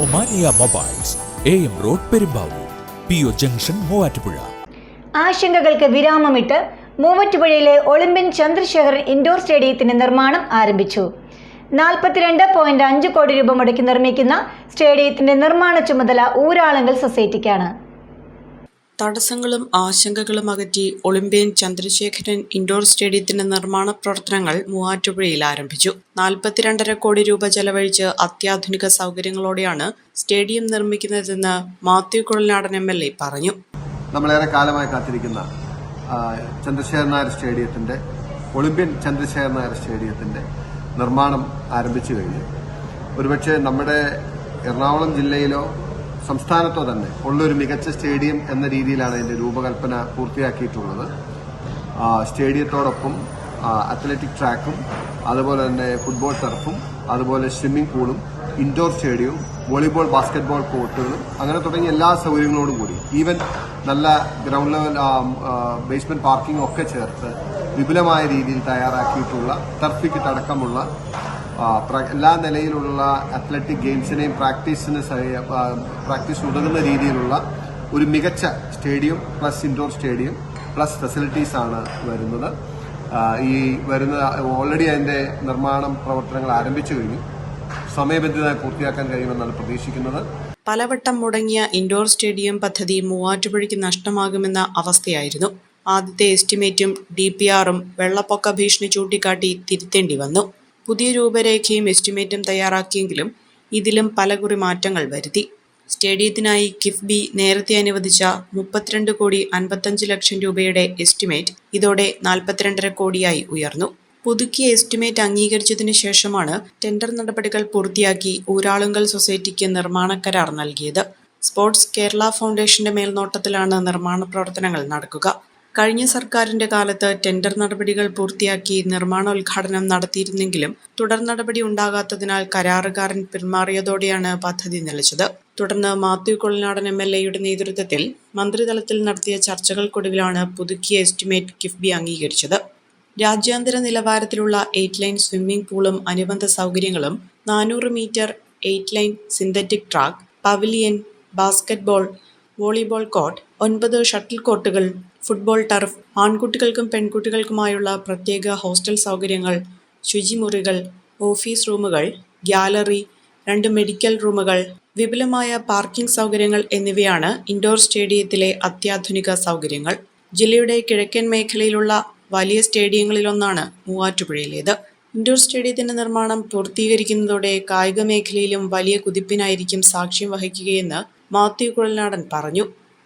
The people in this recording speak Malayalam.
Omania mobiles A road Perumbavoor P O junction Muvattupuzha. ആശങ്കകൾക്ക് വിരാമമിട്ട് മൂവറ്റുപുഴയിലെ ഒളിമ്പ്യൻ ചന്ദ്രശേഖരൻ ഇൻഡോർ സ്റ്റേഡിയത്തിന്റെ നിർമ്മാണം ആരംഭിച്ചു. നാൽപ്പത്തിരണ്ട് പോയിന്റ് അഞ്ച് കോടി രൂപ മുടക്കി നിർമ്മിക്കുന്ന സ്റ്റേഡിയത്തിന്റെ നിർമ്മാണ ചുമതല ഊരാളുങ്കൽ സൊസൈറ്റിക്കാണ്. തടസ്സങ്ങളും ആശങ്കകളും അകറ്റി ഒളിമ്പ്യൻ ചന്ദ്രശേഖരൻ ഇൻഡോർ സ്റ്റേഡിയത്തിന്റെ നിർമ്മാണ പ്രവർത്തനങ്ങൾ മൂവാറ്റുപുഴയിൽ ആരംഭിച്ചു. നാൽപ്പത്തിരണ്ടര കോടി രൂപ ചെലവഴിച്ച് അത്യാധുനിക സൗകര്യങ്ങളോടെയാണ് stadium നിർമ്മിക്കുന്നതെന്ന് Mathew Kuzhalnadan M L A പറഞ്ഞു. നമ്മളേറെ കാലമായി കാത്തിരിക്കുന്ന ചന്ദ്രശേഖരൻ നായർ സ്റ്റേഡിയത്തിന്റെ ഒളിമ്പ്യൻ ചന്ദ്രശേഖരൻ നായർ സ്റ്റേഡിയത്തിന്റെ നിർമ്മാണം ആരംഭിച്ചു കഴിഞ്ഞു. ഒരുപക്ഷെ നമ്മുടെ എറണാകുളം ജില്ലയിലോ സംസ്ഥാനത്തോ തന്നെ ഉള്ളൊരു മികച്ച സ്റ്റേഡിയം എന്ന രീതിയിലാണ് ഇതിന്റെ രൂപകൽപ്പന പൂർത്തിയാക്കിയിട്ടുള്ളത്. സ്റ്റേഡിയത്തോടൊപ്പം അത്ലറ്റിക് ട്രാക്കും അതുപോലെ തന്നെ ഫുട്ബോൾ ടർഫും അതുപോലെ സ്വിമ്മിംഗ് പൂളും ഇൻഡോർ സ്റ്റേഡിയവും വോളിബോൾ ബാസ്കറ്റ്ബോൾ കോർട്ടുകളും അങ്ങനെ തുടങ്ങിയ എല്ലാ സൗകര്യങ്ങളോടും കൂടി ഈവൻ നല്ല ഗ്രൗണ്ട് ലെവൽ ബേസ്മെന്റ് പാർക്കിംഗ് ഒക്കെ ചേർത്ത് വിപുലമായ രീതിയിൽ തയ്യാറാക്കിയിട്ടുള്ള ടർഫ് വിക്കറ്റ് അടക്കമുള്ള എല്ലാ നിലയിലുള്ള അത്ലറ്റിക് ഗെയിംസിനെയും പ്രാക്ടീസിന് പ്രാക്ടീസ് ഉതകുന്ന രീതിയിലുള്ള ഒരു മികച്ച stadium plus indoor stadium plus facilities ആണ് വരുന്നത്. ഈ വരുന്ന ഓൾറെഡി അതിന്റെ നിർമ്മാണം പ്രവർത്തനങ്ങൾ ആരംഭിച്ചു കഴിഞ്ഞു. സമയബന്ധിതമായി പൂർത്തിയാക്കാൻ കഴിയുമെന്നാണ് പ്രതീക്ഷിക്കുന്നത്. പലവട്ടം മുടങ്ങിയ ഇൻഡോർ സ്റ്റേഡിയം പദ്ധതി മൂവാറ്റുപുഴയ്ക്ക് നഷ്ടമാകുമെന്ന അവസ്ഥയായിരുന്നു. ആദ്യത്തെ എസ്റ്റിമേറ്റും ഡി പി ആറും വെള്ളപ്പൊക്ക ഭീഷണി ചൂണ്ടിക്കാട്ടി തിരുത്തേണ്ടി വന്നു. പുതിയ രൂപരേഖയും എസ്റ്റിമേറ്റും തയ്യാറാക്കിയെങ്കിലും ഇതിലും പലകുറി മാറ്റങ്ങൾ വരുത്തി. സ്റ്റേഡിയത്തിനായി കിഫ്ബി നേരത്തെ അനുവദിച്ച മുപ്പത്തിരണ്ട് കോടി അൻപത്തഞ്ച് ലക്ഷം രൂപയുടെ എസ്റ്റിമേറ്റ് ഇതോടെ നാൽപ്പത്തിരണ്ടര കോടിയായി ഉയർന്നു. പുതുക്കിയ എസ്റ്റിമേറ്റ് അംഗീകരിച്ചതിന് ശേഷമാണ് ടെൻഡർ നടപടികൾ പൂർത്തിയാക്കി ഊരാളുങ്കൽ സൊസൈറ്റിക്ക് നിർമ്മാണ കരാർ നൽകിയത്. സ്പോർട്സ് കേരള ഫൗണ്ടേഷന്റെ മേൽനോട്ടത്തിലാണ് നിർമ്മാണ പ്രവർത്തനങ്ങൾ നടക്കുക. കഴിഞ്ഞ സർക്കാരിന്റെ കാലത്ത് ടെൻഡർ നടപടികൾ പൂർത്തിയാക്കി നിർമ്മാണോദ്ഘാടനം നടത്തിയിരുന്നെങ്കിലും തുടർ നടപടി ഉണ്ടാകാത്തതിനാൽ കരാറുകാരൻ പിന്മാറിയതോടെയാണ് പദ്ധതി നിലച്ചത്. തുടർന്ന് മാത്യു കൊളനാടൻ എം എൽ എയുടെ നേതൃത്വത്തിൽ മന്ത്രിതലത്തിൽ നടത്തിയ ചർച്ചകൾക്കൊടുവിലാണ് പുതുക്കിയ എസ്റ്റിമേറ്റ് കിഫ്ബി അംഗീകരിച്ചത്. രാജ്യാന്തര നിലവാരത്തിലുള്ള എയ്റ്റ് ലൈൻ സ്വിമ്മിംഗ് പൂളും അനുബന്ധ സൗകര്യങ്ങളും നാനൂറ് metre eight line synthetic track pavilion basketball volleyball court ഒൻപത് ഷട്ടിൽ കോർട്ടുകൾ ഫുട്ബോൾ ടർഫ് ആൺകുട്ടികൾക്കും പെൺകുട്ടികൾക്കുമായുള്ള പ്രത്യേക ഹോസ്റ്റൽ സൗകര്യങ്ങൾ ശുചിമുറികൾ ഓഫീസ് റൂമുകൾ ഗ്യാലറി രണ്ട് മെഡിക്കൽ റൂമുകൾ വിപുലമായ പാർക്കിംഗ് സൗകര്യങ്ങൾ എന്നിവയാണ് ഇൻഡോർ സ്റ്റേഡിയത്തിലെ അത്യാധുനിക സൗകര്യങ്ങൾ. ജില്ലയുടെ കിഴക്കൻ മേഖലയിലുള്ള വലിയ സ്റ്റേഡിയങ്ങളിലൊന്നാണ് മൂവാറ്റുപുഴയിലേത്. ഇൻഡോർ സ്റ്റേഡിയത്തിന്റെ നിർമ്മാണം പൂർത്തീകരിക്കുന്നതോടെ കായിക മേഖലയിലും വലിയ കുതിപ്പിനായിരിക്കും സാക്ഷ്യം വഹിക്കുകയെന്ന് മാത്യു കുഴൽനാടൻ പറഞ്ഞു.